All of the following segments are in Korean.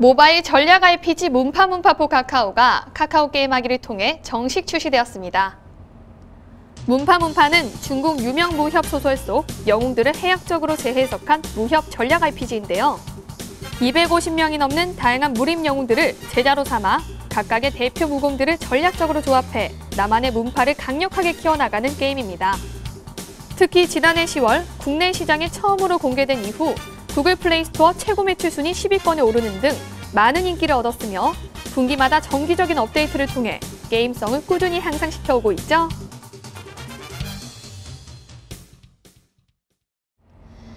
모바일 전략 RPG 문파문파포 카카오가 카카오 게임하기를 통해 정식 출시되었습니다. 문파문파는 중국 유명 무협 소설 속 영웅들을 해학적으로 재해석한 무협 전략 RPG인데요. 250명이 넘는 다양한 무림 영웅들을 제자로 삼아 각각의 대표 무공들을 전략적으로 조합해 나만의 문파를 강력하게 키워나가는 게임입니다. 특히 지난해 10월 국내 시장에 처음으로 공개된 이후 구글 플레이 스토어 최고 매출 순위 10위권에 오르는 등 많은 인기를 얻었으며 분기마다 정기적인 업데이트를 통해 게임성을 꾸준히 향상시켜오고 있죠.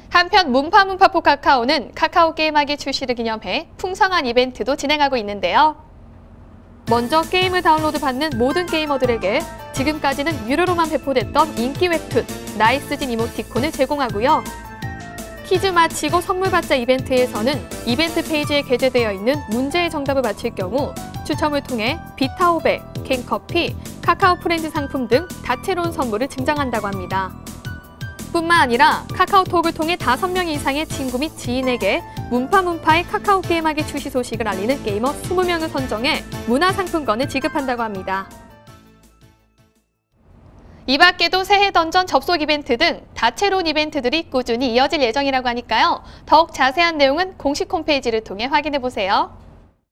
한편 문파문파포 카카오는 카카오 게임하기 출시를 기념해 풍성한 이벤트도 진행하고 있는데요. 먼저 게임을 다운로드 받는 모든 게이머들에게 지금까지는 유료로만 배포됐던 인기 웹툰 나이스진 이모티콘을 제공하고요. 퀴즈 마치고 선물 받자 이벤트에서는 이벤트 페이지에 게재되어 있는 문제의 정답을 맞힐 경우 추첨을 통해 비타오백, 캔커피, 카카오 프렌즈 상품 등 다채로운 선물을 증정한다고 합니다. 뿐만 아니라 카카오톡을 통해 5명 이상의 친구 및 지인에게 문파문파의 카카오 게임하기 출시 소식을 알리는 게이머 20명을 선정해 문화상품권을 지급한다고 합니다. 이 밖에도 새해 던전 접속 이벤트 등 다채로운 이벤트들이 꾸준히 이어질 예정이라고 하니까요. 더욱 자세한 내용은 공식 홈페이지를 통해 확인해 보세요.